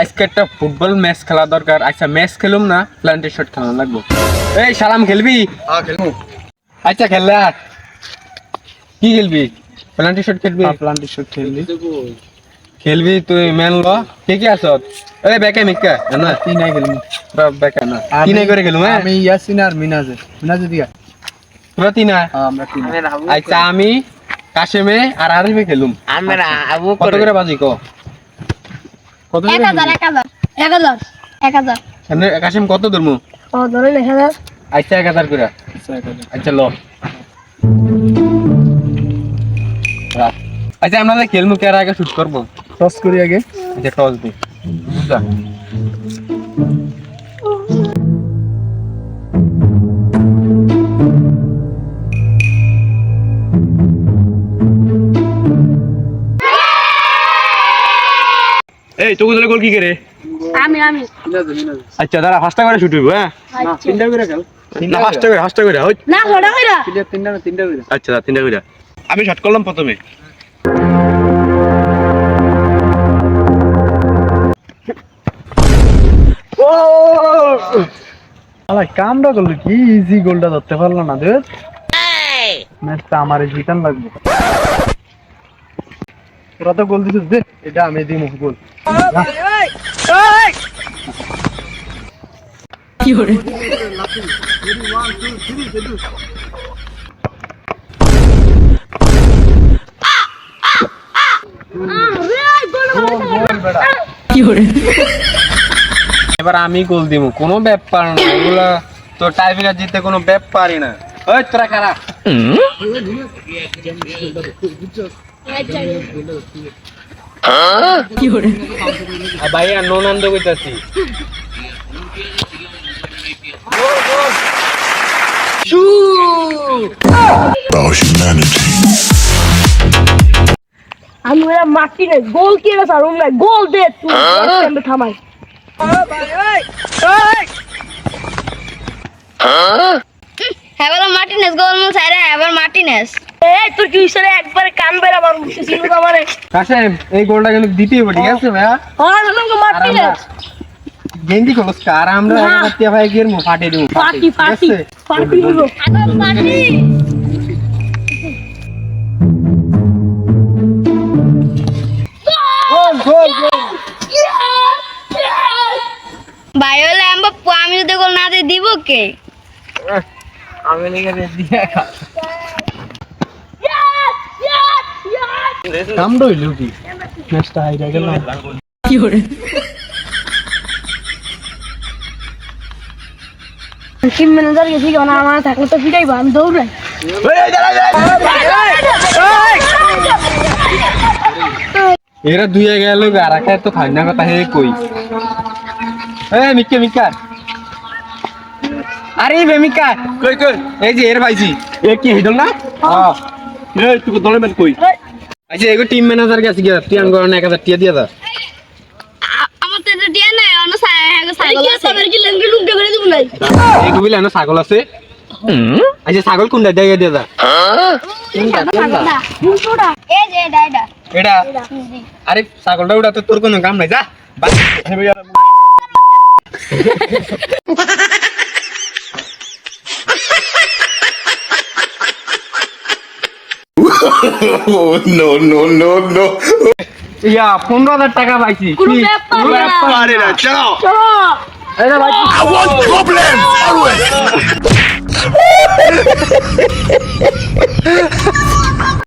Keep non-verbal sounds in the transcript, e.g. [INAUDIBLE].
আজকে একটা football match খেলা দরকার। আচ্ছা ম্যাচ খেলুম না প্ল্যান্টের শট খেলা লাগবো। এই সালাম খেলবি? হ্যাঁ খেলব। আচ্ছা খেললে। কি খেলবি? প্ল্যান্টের শট খেলবি? প্লান্টের শট খেললি খেলবি। তুই মেন ল। কে কি আছ? এই বেকে মিক্কা না তিন নাই খেলব। বেকা না। কি নাই করে খেলুম হ্যাঁ? আমি ইয়াসিন আর মিনাজে। মিনাজে দিয়া। তোরা তিন। হ্যাঁ আমরা তিন আচ্ছা আমি কাশেমে আর আরিফে খেলুম। আমরা আবু কত করে বাজি ক? কত এক হাজার এক হাজার এক হাজার এক হাজার। এমনি কাশেম কত ধরমু? ও ধরেন এক হাজার। আচ্ছা এক হাজার করে। আচ্ছা ল। রাখ। আচ্ছা আমরা যে খেলমু কে আগে শুট করব? টস করি আগে। আচ্ছা টস দি। এই তোকে গোল কি করে? আমি আমি। আচ্ছা দাঁড়া করে শুট হইব হ্যাঁ? তিনটা করে খেল। না করে করে না ছটা কইরা প্লেয়ার তিনটা না তিনটা করে। আচ্ছা তিনটা করে। আমি শট করলাম প্রথমে। আলা কামটা করল কি ইজি গোলটা ধরতে পারল না দেখ ম্যাচটা আমার জিতান লাগবে। তোরা তো গোল দিছিস দে এটা আমি এবার আমি গোল দিব কোনো ব্যাপার না, এগুলা তো টাইব্রেকার জিততে কোনো ব্যাপারই না। ওই, তোরা কারা? ভাইয়া নো নন্দ কইতাছি। আমি ওরা মাটি নাই গোল কে আর নাই গোল দে তুই থামাই। হ্যাঁ? মার্টিনেস গোল মু সাইরা এবার মার্টিনেস এই তোর কি হইছে রে? একবারে কান বেরা মার মুছে ছিল তো আমারে। কাশেম এই গোলটা কিন্তু দিতেই হবে ঠিক আছে ভাইয়া? হ্যাঁ লোক আর মার্টিনেস গেন্দি খোলস আর আমরা না। একাত্তিয়া ভাই গিয়ে মু ফাটে দিমু পার্টি পার্টি পার্টি হলো পার্টি ভাইও ল্যাম্বাপ্পু আমি যদি গোল না দিয়ে দিব কে? আমি দিয়ে কি গেল টিম ম্যানেজার গেছি কেন আমার থাকলে তো ফিরাইবো আমি দৌড়াই। এরা দুই গেল আর একা তো খাই না কথা হে কই। এ মিক্কা মিক্কা আরে বেমিকা কই কই? এই যে এর ভাইজি। এ কি হিদল না? হ্যাঁ এই তুই দলে মেন কই? আচ্ছা এগো টিম ম্যানেজার গেছে গিয়া তুই আঙ্গ না 1000 টিয়া দিয়া দা। আমার তো নাই সাইকেল সাইকেল আছে। সবের কি লেঙ্গি লুঙ্গে করে দিব নাই? এগো বিলে না ছাগল আছে। আচ্ছা ছাগল কোনটা দিয়া দা। এটা আরে ছাগলটা উড়া তো তোর কোনো কাম নাই যা। [LAUGHS] [LAUGHS] No no no no yeah পনেরো হাজার টাকা পাইছি। আরে না। চলো। I want problems always.